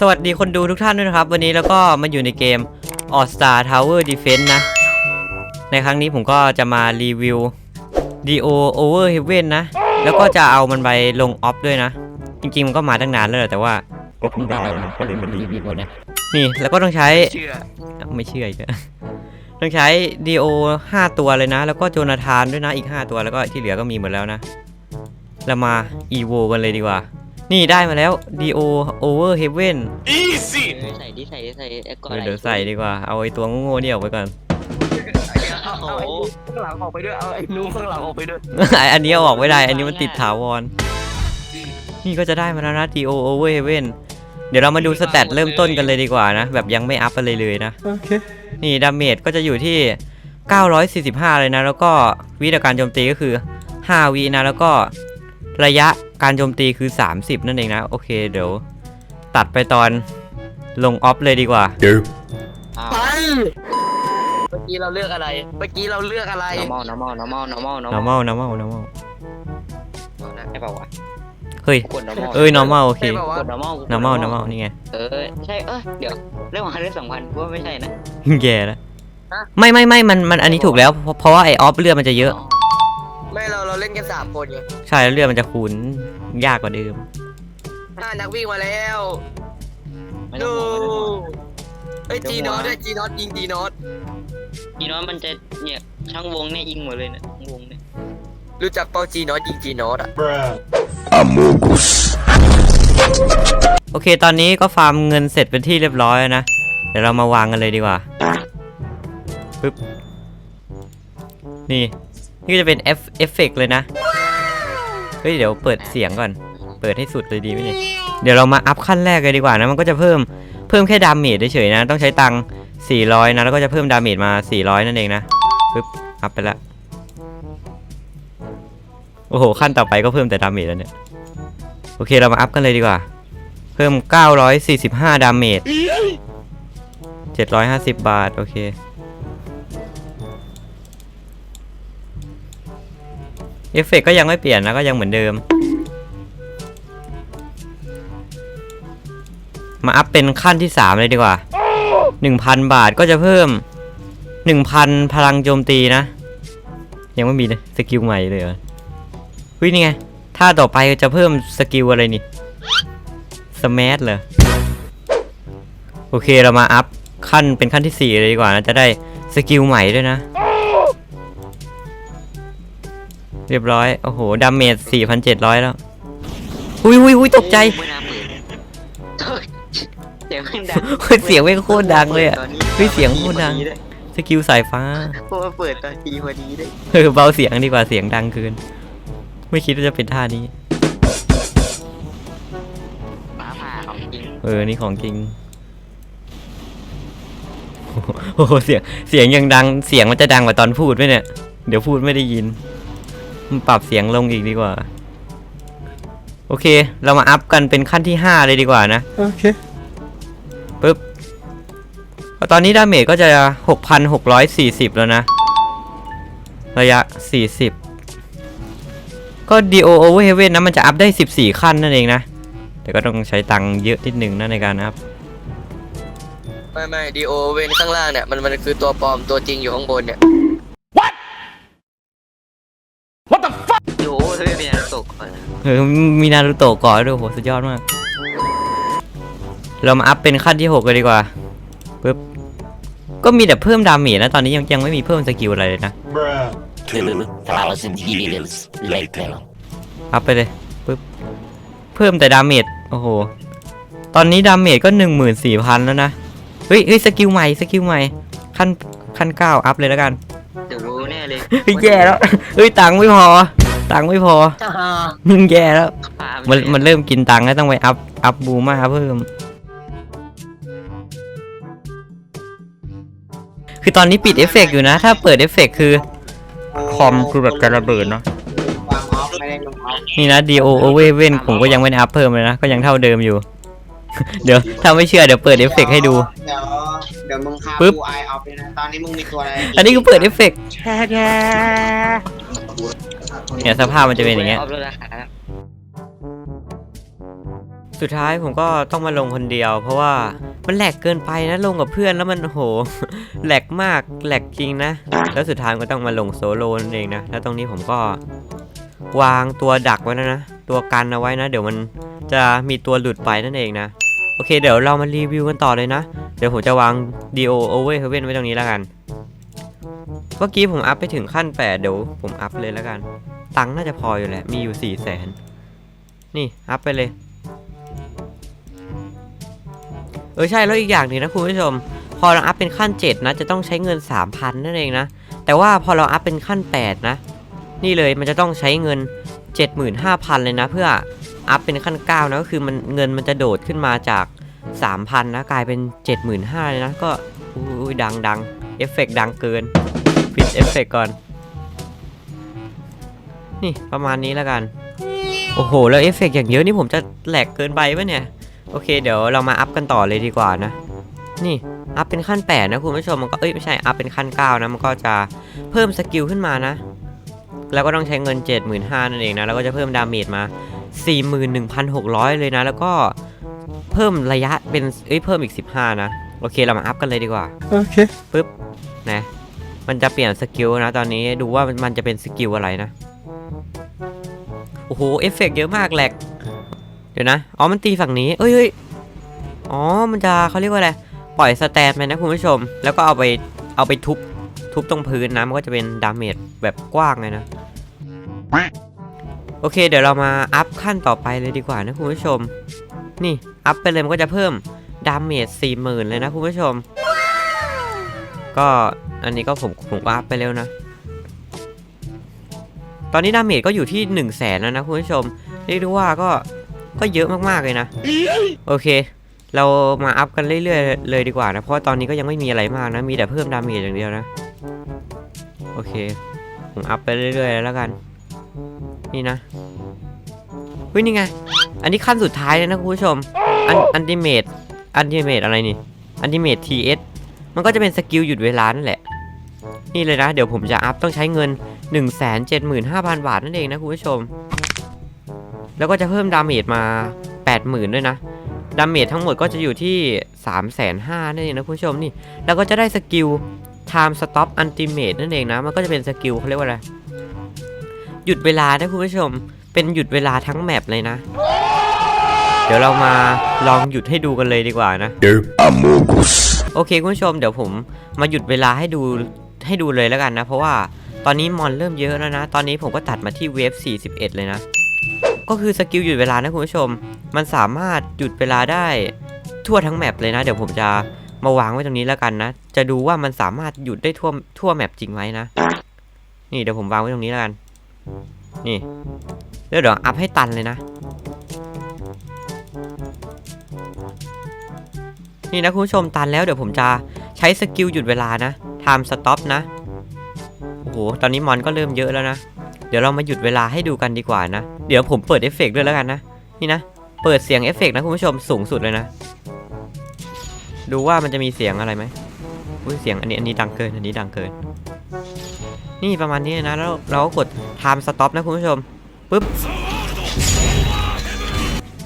สวัสดีคนดูทุกท่านด้วยนะครับ วันนี้แล้วก็มาอยู่ในเกม All Star Tower Defense นะ ในครั้งนี้ผมก็จะมารีวิว DO Over Heaven นะ แล้วก็จะเอามันไปลงออฟด้วยนะ จริง ๆ มันก็มาตั้งนานแล้วแหละแต่ว่า ก็เพิ่งได้มันก็เลยมันรีวิวเนี่ยนี่แล้วก็ต้องใช้เชื่อไม่เชื่ออีกแล้วต้องใช้ DO 5 ตัวเลยนะ แล้วก็โจนาธานด้วยนะอีก 5 ตัวแล้วก็ที่เหลือก็มีหมดแล้วนะเรามา EVO กันเลยดีกว่า นี่ได้มาแล้ว DO Over Heaven อีซี่เออใส่ดิใส่ดิใส่ไอ้ก่อนเดี๋ยวใส่ดีกว่า เอาไอ้ตัวโง่ๆเนี่ยออกไปก่อน เอาไอ้นู้ข้างหลังออกไปด้วย เอาไอ้นู้ข้างหลังออกไปด้วย อันนี้เอาออกไม่ได้ อันนี้มันติดถาวร นี่ก็จะได้มาแล้วนะ DO Over Heaven เดี๋ยวเรามาดูสแตทเริ่มต้นกันเลยดีกว่านะ แบบยังไม่อัพอะไรเลยนะ นี่ดาเมจก็จะอยู่ที่ 945 เลยนะ แล้วก็วิธีการโจมตีก็คือ 5 วินะ แล้วก็ระยะ การโจมตีคือ 30 นั่นเองนะ โอเคเดี๋ยว ตัดไปตอนลงออฟเลยดีกว่า อ้าวไปเมื่อกี้เราเลือกอะไร เมื่อกี้เราเลือกอะไร normal normal normal normal normal normal normal นะใช่ป่าววะเฮ้ยเอ้ย normal โอเค ได้ปะวะ กด normal normal normal นี่ไง เออใช่เออเดี๋ยวเรื่องของคันเรื่องสองพันว่าไม่ใช่นะ แย่และไม่ไม่ไม่มันมันอันนี้ถูกแล้วเพราะเพราะว่าไอออฟเลือดมันจะเยอะ กันสามคนไงใช่แล้วเลือดมันจะคูณยากกว่าเดิมห้านักวิ่งมาแล้วไม่ต้อดูงห่วงไม่ต้องห่วงเฮ้ยจีนอตด้วยจีนอตยิงจีนอตอีน้อยมันจะเนี่ยช่างวงเนี่ยยิงหมดเลยเนี่ยทั้งวงเนี่ยรู้จักเป้าจีนอตยิงจีนอตอะ โอเค ตอนนี้ก็ฟาร์มเงินเสร็จเป็นที่เรียบร้อยแล้วนะ เดี๋ยวเรามาวางกันเลยดีกว่าปึ๊บนี่ นี่ก็จะเป็นเอฟเอฟเฟกเลยนะ เฮ้ย เดี๋ยวเปิดเสียงก่อน เปิดให้สุดเลยดีไหมเนี่ย เดี๋ยวเรามาอัพขั้นแรกเลยดีกว่านะ มันก็จะเพิ่ม เพิ่มแค่ดาเมจเฉยๆนะ ต้องใช้ตังค์400 นะ แล้วก็จะเพิ่มดาเมจมา 400 นั่นเองนะ ปึ๊บ อัพไปละ โอ้โห ขั้นต่อไปก็เพิ่มแต่ดาเมจแล้วเนี่ย โอเค เรามาอัพกันเลยดีกว่า เพิ่ม 945 ดาเมจ750 บาท โอเค อฟเฟกต์ก็ยังไม่เปลี่ยนนะก็ยังเหมือนเดิม มาอัพเป็นขั้นที่ 3 เลยดีกว่า 1,000 บาทก็จะเพิ่ม 1,000 พลังโจมตีนะ ยังไม่มีเลยสกิลใหม่เลยเหรอเฮ้ยนี่ไงถ้าต่อไปจะเพิ่มสกิลอะไรนี่สมาร์ทเหรอโอเคเรามาอัพขั้นเป็นขั้นที่ 4 เลยดีกว่านะจะได้สกิลใหม่ด้วยนะ เรียบร้อย โอ้โหดาเมจ4,700 แล้วหุยหุยหุยตกใจไม่น่าเปิดเสียงแม่งดังเฮ้ยเสียงแม่งโคตรดังเลยอะตนนี้เฮ้ยเสียงโคตรดังด้วยสกิลสายฟ้า เพราะว่าเปิดตอนทีพอดีด้วยเออเบาเสียงดีกว่าเสียงดังเกิน ไม่คิดว่าจะเป็นท่านี้ฟ้าผ่าของจริงเออ นี่ของจริง โอ้โห เสียง เสียงยังดัง เสียงมันจะดังกว่าตอนพูดไหมเนี่ย เดี๋ยวพูดไม่ได้ยินมัน ปรับเสียงลงอีกดีกว่า โอเค เรามาอัพกันเป็นขั้นที่ 5 เลยดีกว่านะ โอเคปึ๊บก็ตอนนี้ดาเมจก็จะ 6,640 แล้วนะ ระยะ 40 ก็ DO Over Heaven นะมันจะอัพได้ 14 ขั้นนั่นเองนะ แต่ก็ต้องใช้ตังค์เยอะนิดนึงนะในการอัพไม่ไม่ดีโอเวนข้างล่างเนี่ยมันมันคือตัวปลอมตัวจริงอยู่ข้างบนเนี่ย เป็นอะไรตกก่อนนะเออมีนารูโตะก่อนด้วยโหสุดยอดมาก เรามาอัพเป็นขั้นที่6เลยดีกว่าปึ๊บก็มีแต่เพิ่มดาเมจนะตอนนี้ยังยังไม่มีเพิ่มสกิลอะไรเลยนะ Two thousand years later อัพไปเลยปึ๊บเพิ่มแต่ดาเมจโอ้โห ตอนนี้ดาเมจก็หนึ่งหมื่นสี่พันแล้วนะ เฮ้ยเฮ้ยสกิลใหม่สกิลใหม่ ขั้นขั้นเก้าอัพเลยแล้วกัน เดี๋ยวรู้แน่เลย เฮ้ยแย่แล้ว เฮ้ยตังค์ไม่พอ ตังค์ไม่พอมึงแย่แล้วผ่ามันมันเริ่มกินตังค์แล้วต้องไปอัพอัพบูมาเพิ่ม คือตอนนี้ปิดเอฟเฟกต์อยู่นะ ถ้าเปิดเอฟเฟกต์คือ คอมคือแบบจะระเบิดเนาะความออฟไม่ได้ลงออฟนี่นะ D O O V V N ผมก็ยังไม่ได้อัพเพิ่มเลยนะ ก็ยังเท่าเดิมอยู่ เดี๋ยวถ้าไม่เชื่อเดี๋ยวเปิดเอฟเฟกต์ให้ดู เดี๋ยวเดี๋ยวมึงคาปึ๊บบูไอออฟเลยนะ ตอนนี้มึงมีตัวอะไร อันนี้ก็เปิดเอฟเฟกต์ เนี่ยสภาพมันจะเป็นอย่างเงี้ย สุดท้ายผมก็ต้องมาลงคนเดียว เพราะว่ามันแหลกเกินไปนะลงกับเพื่อนแล้วมันโหแหลกมากแหลกจริงนะ แล้วสุดท้ายก็ต้องมาลงโซโล่นั่นเองนะแล้วตรงนี้ผมก็วางตัวดักไว้นะนะตัวกันเอาไว้นะ เดี๋ยวมันจะมีตัวหลุดไปนั่นเองนะ โอเค เดี๋ยวเรามารีวิวกันต่อเลยนะ เดี๋ยวผมจะวาง DO Over Heaven ไว้ตรงนี้แล้วกัน เมื่อกี้ผมอัพไปถึงขั้น8เดี๋ยวผมอัพเลยแล้วกัน ตังค์น่าจะพออยู่แหละ มีอยู่4 0 0แสนนี่ อัพไปเลย เออใช่แล้วอีกอย่างหนึงนะคุณผู้ชม พอเราอัพเป็นขั้น 7 นะ จะต้องใช้เงิน 3,000 นั่นเองนะ แต่ว่าพอเราอัพเป็นขั้น 8 นะ นี่เลยมันจะต้องใช้เงิน 75,000 เลยนะ เพื่ออัพเป็นขั้น 9 นะก็คือมันเงินมันจะโดดขึ้นมาจาก 3,000 นะ กลายเป็น 75,000 เลยนะ ก็อุ้ยดังดังเอฟเฟกต์ดังเกิน ปิดเอฟเฟกต์ก่อน นี่ประมาณนี้แล้วกัน โอ้โห แล้วเอฟเฟกต์อย่างเยอะนี่ผมจะแหลกเกินไปปะเนี่ย โอเค เดี๋ยวเรามาอัพกันต่อเลยดีกว่านะ นี่อัพเป็นขั้น8นะคุณผู้ชมมันก็เอ้ยไม่ใช่อัพเป็นขั้น9นะมันก็จะเพิ่มสกิลขึ้นมานะ แล้วก็ต้องใช้เงิน 75,000นั่นเองนะแล้วก็จะเพิ่มดาเมจมา 41,600 เลยนะ แล้วก็เพิ่มระยะเป็นเอ้ยเพิ่มอีก 15 นะ โอเคเรามาอัพกันเลยดีกว่า โอเคปึ๊บนะ มันจะเปลี่ยนสกิลนะตอนนี้ดูว่ามันจะเป็นสกิลอะไรนะ โอ้โห เอฟเฟกต์เยอะมากแหลก เดี๋ยวนะ อ๋อ มันตีฝั่งนี้ เอ้ยเอ๋อ มันจะเขาเรียกว่าอะไร ปล่อยสแตนไปนะคุณผู้ชม แล้วก็เอาไป เอาไปทุบ ทุบตรงพื้นนะมันก็จะเป็นดาเมจแบบกว้างเลยนะ โอเค เดี๋ยวเรามาอัพขั้นต่อไปเลยดีกว่านะคุณผู้ชม นี่ อัพไปเลยมันก็จะเพิ่มดาเมจ40,000เลยนะคุณผู้ชม ก็ อันนี้ก็ผมผมอัพไปแล้วนะ ตอนนี้ดาเมจก็อยู่ที่1 0 0 0 0แสนแล้วนะคุณผู้ชม เรียกได้ว่าก็ก็เยอะมากๆเลยนะ โอเค เรามาอัพกันเรื่อยๆเลยดีกว่านะ เพราะตอนนี้ก็ยังไม่มีอะไรมากนะ มีแต่เพิ่มดาเมจอย่างเดียวนะ โอเค ผมอัพไปเรื่อยๆแล้วกัน นี่นะเฮ้ยนี่ไง อันนี้ขั้นสุดท้ายเลยนะคุณผู้ชม อันอันติเมตอันติเมตอะไรนี่ อันติเมตทีเอส มันก็จะเป็นสกิลหยุดเวลานั่นแหละ นี่เลยนะ เดี๋ยวผมจะอัพต้องใช้เงิน 175,000 บาทนั่นเองนะคุณผู้ชม แล้วก็จะเพิ่มดาเมจมา 80,000 ด้วยนะ ดาเมจทั้งหมดก็จะอยู่ที่ 350,000นั่นเองนะคุณผู้ชมนี่ แล้วก็จะได้สกิล time stop ultimate นั่นเองนะ มันก็จะเป็นสกิลเขาเรียกว่าอะไร หยุดเวลานะคุณผู้ชม เป็นหยุดเวลาทั้งแมปเลยนะเดี๋ยวเรามาลองหยุดให้ดูกันเลยดีกว่านะ โอเคคุณผู้ชมเดี๋ยวผมมาหยุดเวลาให้ดูให้ดูเลยแล้วกันนะ เพราะว่าตอนนี้มอนเริ่มเยอะแล้วนะ ตอนนี้ผมก็ตัดมาที่เวฟ 41 เลยนะ ก็คือสกิลหยุดเวลานะคุณผู้ชม มันสามารถหยุดเวลาได้ทั่วทั้งแมปเลยนะ เดี๋ยวผมจะมาวางไว้ตรงนี้แล้วกันนะ จะดูว่ามันสามารถหยุดได้ทั่วทั่วแมปจริงไหมนะ นี่เดี๋ยวผมวางไว้ตรงนี้แล้วกัน นี่แล้วเดี๋ยวอัพให้ตันเลยนะ นี่นะคุณผู้ชมตันแล้วเดี๋ยวผมจะใช้สกิลหยุดเวลานะ time stop นะโอ้โหตอนนี้มอนก็เริ่มเยอะแล้วนะ เดี๋ยวเรามาหยุดเวลาให้ดูกันดีกว่านะ เดี๋ยวผมเปิดเอฟเฟกด้วยแล้วกันนะนี่นะเปิดเสียงเอฟเฟกนะคุณผู้ชมสูงสุดเลยนะ ดูว่ามันจะมีเสียงอะไรไหมอุ้ยเสียงอันนี้อันนี้ดังเกินอันนี้ดังเกิน นี่ประมาณนี้นะแล้วเราก็กด time stop นะคุณผู้ชมปึ๊บ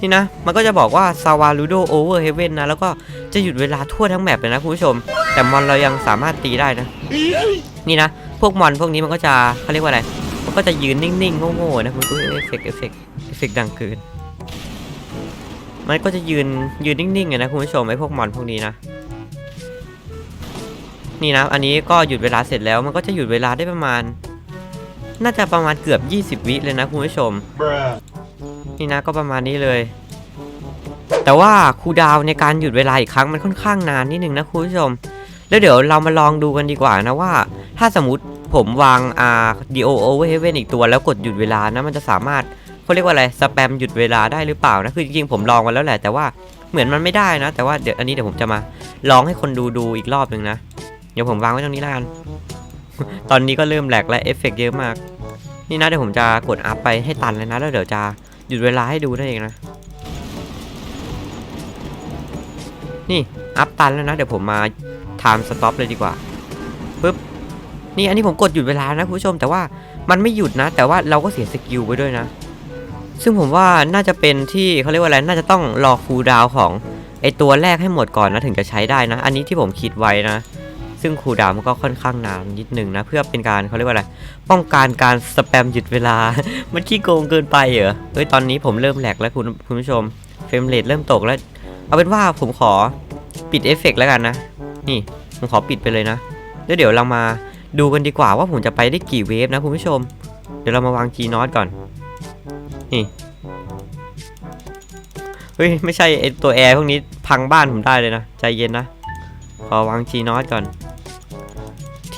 นี่นะ มันก็จะบอกว่า s a w a l u d o over heaven นนะ แล้วก็จะหยุดเวลาทั่วทั้งแมปเลยนะคุณผู้ชม แต่มอนเรายังสามารถตีได้นะ นี่นะ พวกมอนพวกนี้มันก็จะเขาเรียกว่าอะไร มันก็จะยืนนิ่งๆโง่ๆนะคุณอุ้ยเอฟเฟกเอฟเฟกเอฟเฟกดังเกินมันก็จะยืนยืนนิ่งๆนะคุณผู้ชมไอ้พวกมอนพวกนี้นะ นี่นะ อันนี้ก็หยุดเวลาเสร็จแล้วมันก็จะหยุดเวลาได้ประมาณ น่าจะประมาณเกือบ 20 วิเลยนะคุณผู้ชม นี่นะก็ประมาณนี้เลย แต่ว่าคูดาวในการหยุดเวลาอีกครั้งมันค่อนข้างนานนิดนึงนะคุณผู้ชม แล้วเดี๋ยวเรามาลองดูกันดีกว่านะว่า ถ้าสมมติผมวางอ่า DO over heaven อีกตัวแล้วกดหยุดเวลานะมันจะสามารถเขาเรียกว่าอะไรสแปมหยุดเวลาได้หรือเปล่านะคือจริงๆผมลองมาแล้วแหละแต่ว่าเหมือนมันไม่ได้นะ แต่ว่าเดี๋ยวอันนี้เดี๋ยวผมจะมาลองให้คนดูดูอีกรอบหนึ่งนะ เดี๋ยวผมวางไว้ตรงนี้ล้วกัน ตอนนี้ก็เริ่มแหลกและเอฟเฟกต์เยอะมาก นี่นะเดี๋ยวผมจะกดอัพไปให้ตันเลยนะ แล้วเดี๋ยวจะ หยุดเวลาให้ดูนั่นเองนะ นี่ อัพตันแล้วนะ เดี๋ยวผมมา time stop เลยดีกว่าปึ๊บนี่อันนี้ผมกดหยุดเวลานะคุณผู้ชมแต่ว่ามันไม่หยุดนะ แต่ว่าเราก็เสียสกิลไปด้วยนะ ซึ่งผมว่าน่าจะเป็นที่เขาเรียกว่าอะไรน่าจะต้องรอคูลดาวของไอตัวแรกให้หมดก่อนนะถึงจะใช้ได้นะ อันนี้ที่ผมคิดไว้นะ ซึ่งคูลดาวมันก็ค่อนข้างนานนิดหนึ่งนะ เพื่อเป็นการเขาเรียกว่าอะไร ป้องกันการสแปมหยุดเวลา มันขี้โกงเกินไปเหรอ เฮ้ย ตอนนี้ผมเริ่มแหลกแล้วคุณคุณผู้ชม เฟรมเรทเริ่มตกแล้ว เอาเป็นว่าผมขอปิดเอฟเฟกต์แล้วกันนะ นี่ ผมขอปิดไปเลยนะ แล้วเดี๋ยวเรามาดูกันดีกว่าว่าผมจะไปได้กี่เวฟนะคุณผู้ชม เดี๋ยวเรามาวาง G น็อตก่อน นี่ เฮ้ย ไม่ใช่ไอตัวแอร์พวกนี้พังบ้านผมได้เลยนะ ใจเย็นนะขอวาง G น็อตก่อน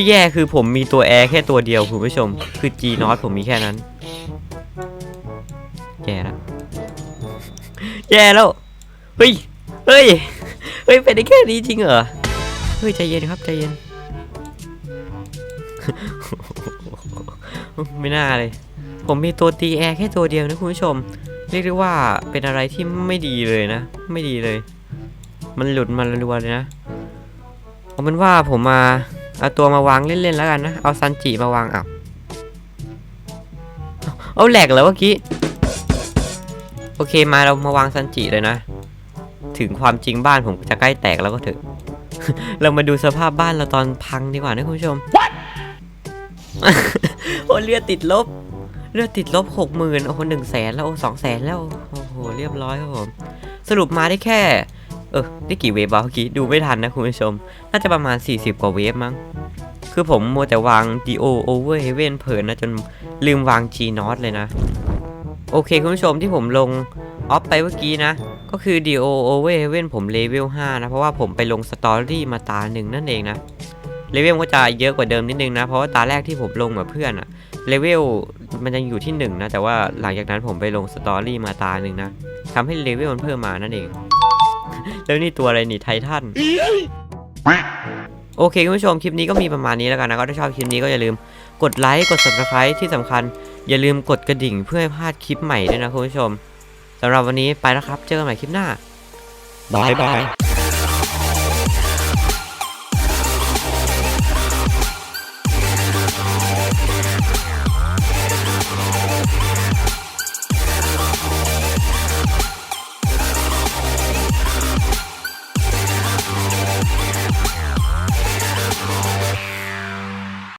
ที่แย่คือผมมีตัวแอร์แค่ตัวเดียวคุณผู้ชม คือ G น็อตผมมีแค่นั้น แย่แล้วแย่แล้ว เฮ้ย เฮ้ย เฮ้ยเป็นได้แค่นี้จริงเหรอ เฮ้ย ใจเย็นครับ ใจเย็น ไม่น่าเลย ผมมีตัวตีแอร์แค่ตัวเดียวนะคุณผู้ชม เรียกได้ว่าเป็นอะไรที่ไม่ดีเลยนะ ไม่ดีเลย มันหลุดมารัวเลยนะ เอาเป็นว่าผมมา เอาตัวมาวางเล่นๆแล้วกันนะ เอาซันจิมาวางอะเอาเอาแหลกแล้วเมื่อกี้ โอเคมาเรามาวางซันจิเลยนะ ถึงความจริงบ้านผมจะใกล้แตกแล้วก็เถอะ เรามาดูสภาพบ้านเราตอนพังดีกว่านะคุณผู้ชม โอ้เลือดติดลบ เลือดติดลบหกหมื่นโอ้โหหนึ่งแสนแล้วโอ้สองแสนแล้ว โอ้โหเรียบร้อยครับผม สรุปมาได้แค่ เออได้กี่เวฟบ้าเมื่อกี้ดูไม่ทันนะคุณผู้ชม น่าจะประมาณ 40 กว่าเวฟมั้ง คือผมมัวแต่วาง DO Over Heaven เพลินนะจนลืมวาง G Not เลยนะ โอเคคุณผู้ชมที่ผมลงออฟไปเมื่อกี้นะ ก็คือ DO Over Heaven ผมเลเวล 5 นะ เพราะว่าผมไปลงสตอรี่มาตาหนึ่งนั่นเองนะ เลเวลก็จะเยอะกว่าเดิมนิดนึงนะ เพราะว่าตาแรกที่ผมลงกับเพื่อนอะเลเวลมันยังอยู่ที่หนึ่งนะ แต่ว่าหลังจากนั้นผมไปลงสตอรี่มาตาหนึ่งนะทำให้เลเวลมันเพิ่มมานั่นเอง แล้วนี่ตัวอะไรนี่ไททันโอเคคุณผู้ชมคลิปนี้ก็มีประมาณนี้แล้วกันนะก็ถ้าชอบคลิปนี้ก็อย่าลืมกดไลค์กด subscribe ที่สำคัญ อย่าลืมกดกระดิ่งเพื่อไม่พลาดคลิปใหม่ด้วยนะคุณผู้ชมสำหรับวันนี้ไปแล้วครับ เจอกันใหม่คลิปหน้าบายบาย